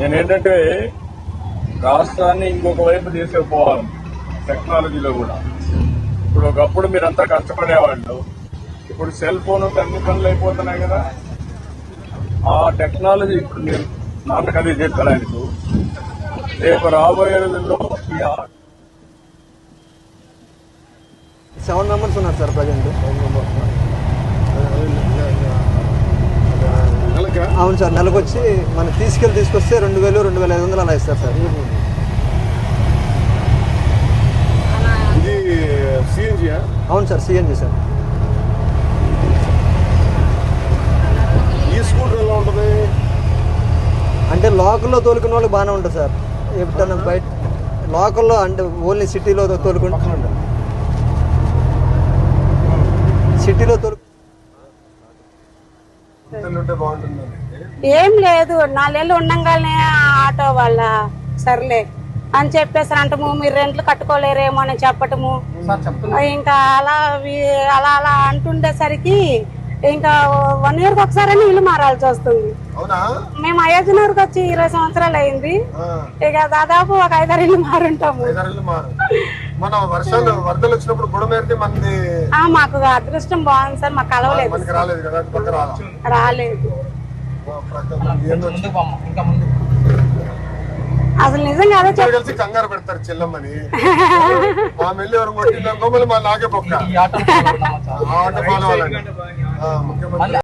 నేనేంటంటే రాష్ట్రాన్ని ఇంకొక వైపు తీసుకుపోవాలి టెక్నాలజీలో కూడా. ఇప్పుడు ఒకప్పుడు మీరంతా కష్టపడేవాళ్ళు. ఇప్పుడు సెల్ ఫోన్ అన్ని పనులు అయిపోతున్నాయి కదా. ఆ టెక్నాలజీ ఇప్పుడు మీరు నాటకాలు చెప్పడానికి రేపు రాబోయే రోజుల్లో సెవెన్ మెంబర్స్ ఉన్నారు సార్ ప్రజెంట్. నెలకా అవును సార్ నెలకు వచ్చి మనం తీసుకెళ్ళి తీసుకొస్తే రెండు వేలు రెండు వేల ఐదు వందలు అలా ఇస్తారు సార్. ఇది సిఎన్జియా అవును సార్ సిఎన్జి సార్. ఈ స్కూటర్ ఎలా ఉంటుంది? అంటే లోకల్లో తోలుకున్న వాళ్ళకి బాగానే ఉంటుంది సార్. ఎప్పుడన్నా బయట లోకల్లో అంటే ఓన్లీ సిటీలో తోలుకుంటే సిటీలో తోలు ఏం లేదు నాలుగేళ్ళు ఉండంగానే ఆటో వాళ్ళ సర్లే అని చెప్పేసి అంటము మీరు రెంట్లు కట్టుకోలేరేమో అని చెప్పటము. ఇంకా అలా అలా అలా అంటుండేసరికి ఇంకా వన్ ఇయర్కి ఒకసారి ఇల్లు మారాల్సి వస్తుంది. అవునా? మేము అయోధ్యనగర్కి వచ్చి ఇరవై సంవత్సరాలు అయింది. ఇక దాదాపు ఒక ఐదారు ఇల్లు మారుంటాము. ఐదారేళ్ళు మారు. మన వర్షాలు వరదలు వచ్చినప్పుడు బుడమేరితే మనది ఆ, మాకు అదృష్టం బాగుంది సార్ మాకు కలవలేదు మనకి రాలేదు కదా అటు పక్క రాలా రాలేదు ఓ, ప్రక్క- ఏందో వచ్చి- అసలు నిజంగా అదే కలిసి కంగారు పెడతారు చెల్లమ్మని. మా మెల్లి ఎవరు కొట్టిందో మళ్ళీ మా నాకే పొక్క ఆ ఆట ఫాలో ముఖ్యమంత్రి